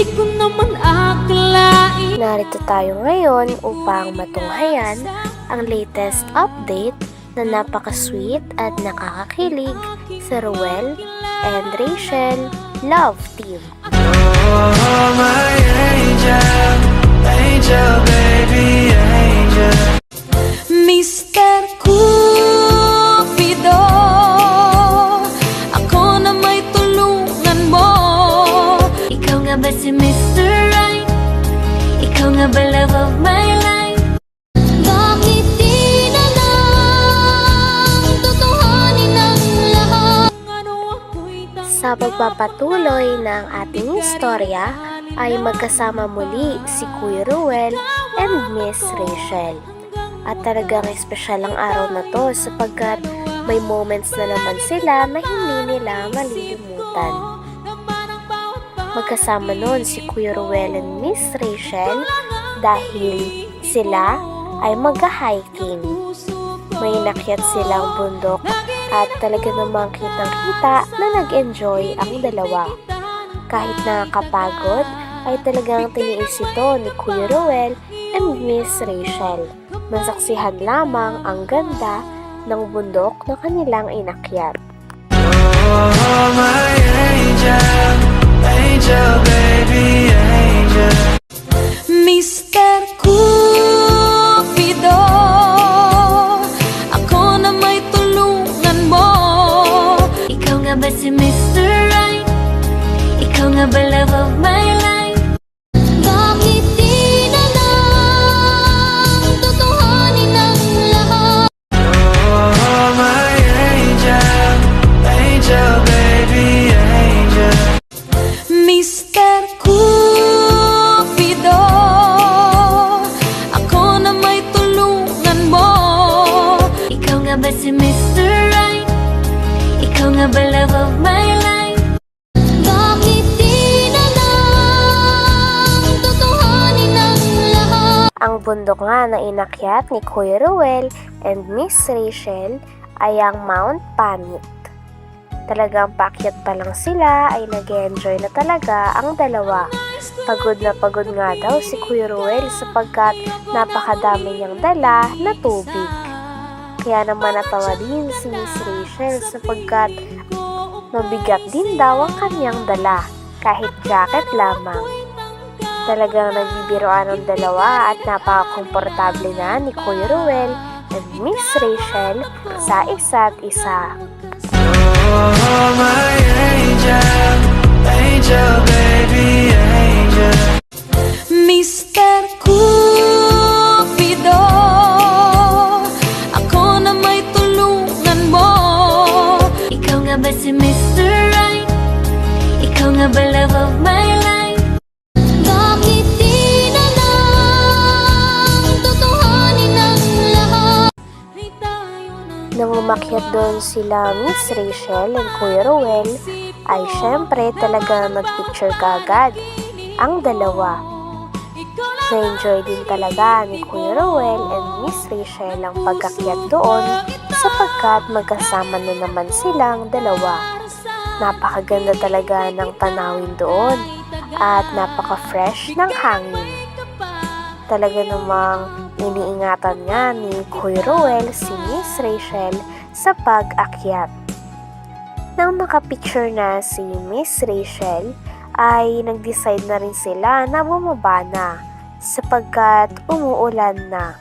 Di ko naman akalain Narito tayo ngayon upang matunghayan ang latest update na napaka-sweet at nakakakilig sa Ruel and Rachel Love Team. Pagpapatuloy ng ating istorya ay magkasama muli si Kuya Ruel and Miss Rachel. At talagang espesyal ang araw na to sapagkat may moments na naman sila na hindi nila malilimutan. Magkasama noon si Kuya Ruel and Miss Rachel dahil sila ay magka-hiking. May nakyat silang bundok at talaga namang kitang-kita na nag-enjoy ang dalawa. Kahit nakakapagod, ay talagang tiniis ito ni Kuya Ruel and Miss Rachel. Masaksihan lamang ang ganda ng bundok na kanilang inakyat. Oh, my angel, angel, baby, Ang bundok nga na inakyat ni Kuya Ruel and Miss Rachel ay ang Mount Panit. Talagang paakyat pa lang sila ay nag enjoy na talaga ang dalawa. Pagod na pagod nga daw si Kuya Ruel sapagkat napakadami niyang dala na tubig. Kaya naman natawa din si Miss Rachel sapagkat mabigat din daw ang kanyang dala kahit jacket lamang. Talagang nagbibiroan ang dalawa at napaka-komportable na ni Kuya Ruel and Miss Rachel sa isa't isa. Oh, my angel, angel, baby, angel. Mr. Cupido Ako na may tulungan mo Ikaw nga ba si Mr. Right? Ikaw nga ba love of my umakyat doon sila Miss Rachel and Kuya Ruel, ay syempre talaga nag-picture kaagad ang dalawa. Na-enjoy din talaga ni Kuya Ruel and Miss Rachel ang pagkakyat doon sapagkat magkasama na naman silang dalawa. Napakaganda talaga ng tanawin doon at napaka-fresh ng hangin. Talaga namang iniingatan nga ni Kuya Ruel si Miss Rachel sa pag-akyat. Nang makapicture na si Miss Rachel, ay nag-decide na rin sila na bumaba na sapagkat umuulan na.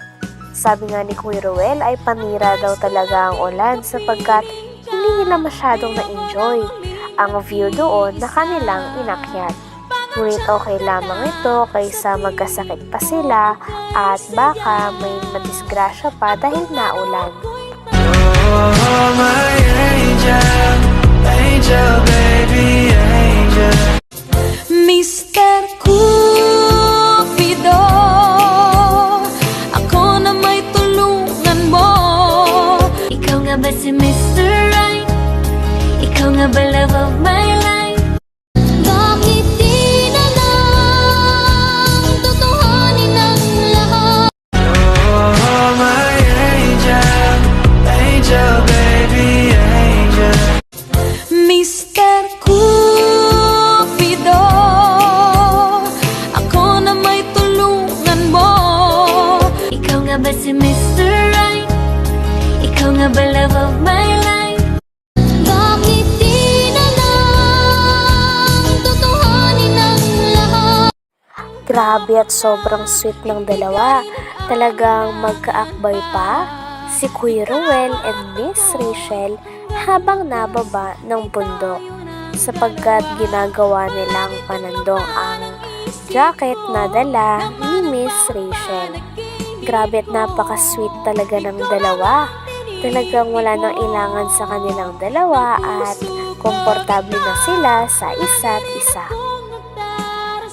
Sabi nga ni Kuya Ruel ay panira daw talaga ang ulan sapagkat hindi nila masyadong na-enjoy ang view doon na kanilang inakyat. Ngunit okay lamang ito kaysa magkasakit pa sila at baka may madisgrasya pa dahil naulan. Oh, my angel, angel, baby, angel. Mr. Cupido Grabe at sobrang sweet ng dalawa. Talagang magkaakbay pa si Kuya Ruel and Miss Rachel habang nababa ng bundok sapagkat ginagawa nilang panandong ang jacket na dala ni Miss Rachel. Grabe at napaka-sweet talaga ng dalawa. Talagang wala nang ilangan sa kanilang dalawa at komportable na sila sa isa't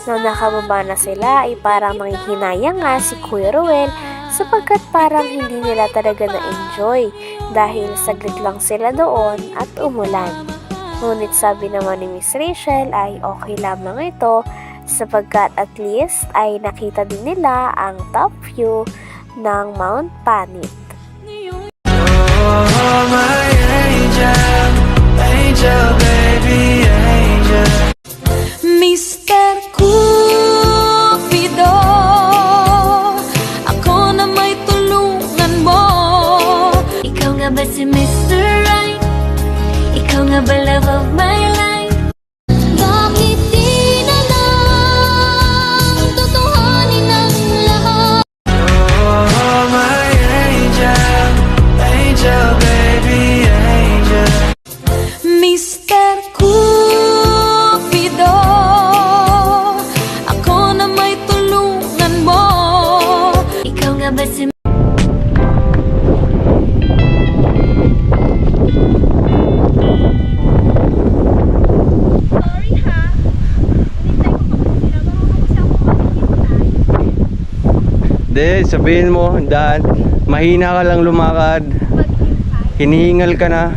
Nang nakababa na sila ay parang nanghihinayang nga si Kuya Ruel sapagkat parang hindi nila talaga na-enjoy dahil saglit lang sila doon at umulan. Ngunit sabi naman ni Miss Rachel ay okay lamang ito sapagkat at least ay nakita din nila ang top view ng Mount Panit. Oh, my Hindi, sabihin mo, daan, mahina ka lang lumakad. Hinihingal ka na.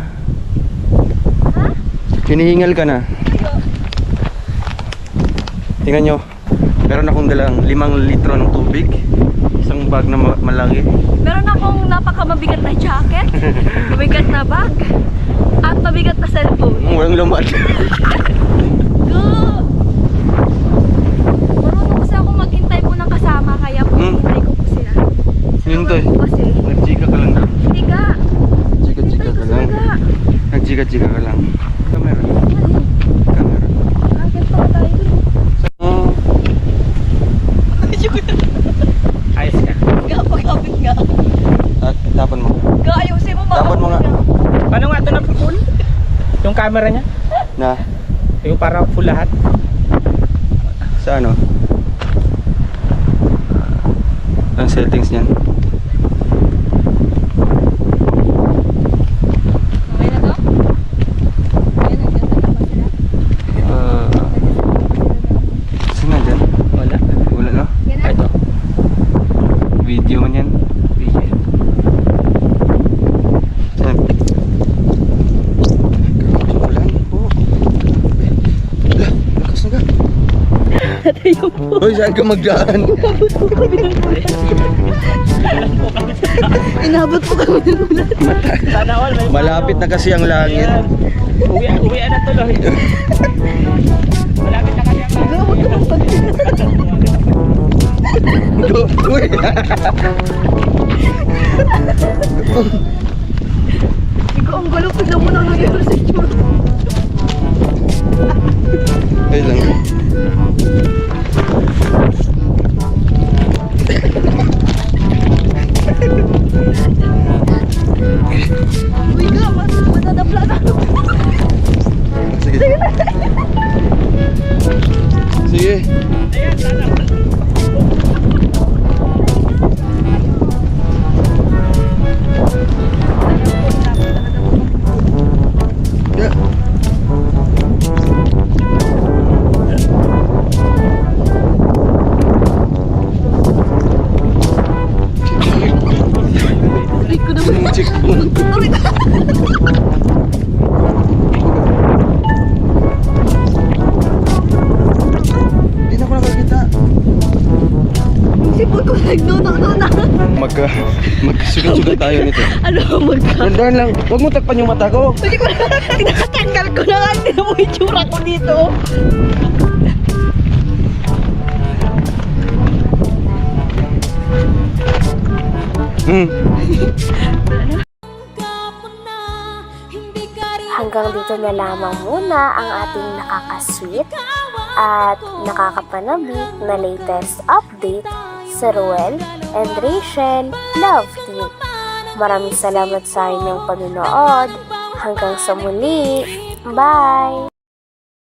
Hinihingal ka na. Tingnan nyo, meron akong dalang limang litro ng tubig. Isang bag na ma- malaki. Meron akong napakamabigat na jacket, mabigat na bag, at mabigat na cellphone. Walang laman. Go! Marunong kasi ako maghintay po ng kasama, kaya po Hmm. hintay ko po sila. Yun to eh. Nagchika ka lang daw. hindi ka. Chika-chika ka lang. Nagchika-chika ka lang. Camera. Camera. Agad pa tayo. Oh, Ayos ka. Kapag-kapit nga. ah, tapan mo. Kaayusin mo Tapan mo nga. Paano nga ito na full? Yung camera niya? Na, Yung para full lahat? sa ano? Ang settings niyan. Okay na to? Ayun, ang ganda naman sila. Uh, saan na dyan? Wala. Wala na? Yan na. Ito. Video man yan. Video. Saan? Grabe, Ulan po. Ala, lakas na ka. Hoy, saan ka magdaan? Inabot po kami ng ulan. Sana all. May Malapit na kasi ang langit. Uwi, uwi na tuloy. Malapit na kasi ang Go, Uy! ko nagdunang-duna. Magka, magkasugat-sugat tayo nito. Ano, magka... Dandan lang. Huwag mo takpan yung mata ko. Hindi ko na, tinatanggal ko na nga. Tignan mo yung tsura ko dito. Hmm. Hanggang dito na lamang muna ang ating nakakasweet at nakakapanabik na latest update sa Ruel and Rachel Love Team. Maraming salamat sa inyong panonood. Hanggang sa muli. Bye!